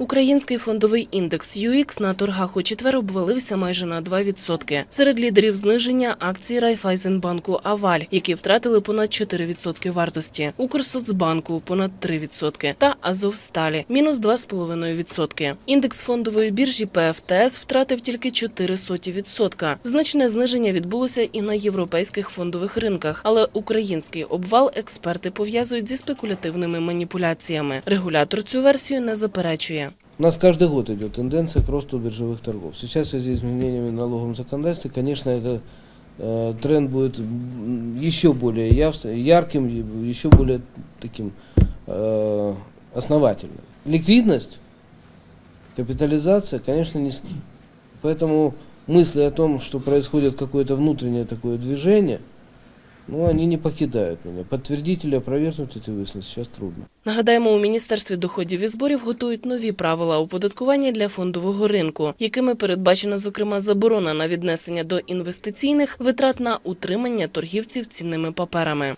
Український фондовий індекс UX на торгах у четвер обвалився майже на 2%. Серед лідерів зниження акції Райфайзенбанку Аваль, які втратили понад 4% вартості, Укрсоцбанку понад 3% та Азовсталі мінус 2,5%. Індекс фондової біржі ПФТС втратив тільки 0,04%. Значне зниження відбулося і на європейських фондових ринках, але український обвал експерти пов'язують зі спекулятивними маніпуляціями. Регулятор цю версію не заперечує. У нас каждый год идет тенденция к росту биржевых торгов. Сейчас в связи с изменениями в налоговом законодательстве, конечно, это э, тренд будет м, еще более явс- ярким, и еще более таким э, основательным. Ликвидность, капитализация, конечно, низки. Поэтому мысли о том, что происходит какое-то внутреннее такое движение, ну, вони не покидають мене. Підтвердити чи опровергнути эти мысли зараз трудно. Нагадаємо, у міністерстві доходів і зборів готують нові правила оподаткування для фондового ринку, якими передбачена зокрема заборона на віднесення до інвестиційних витрат на утримання торгівців цінними паперами.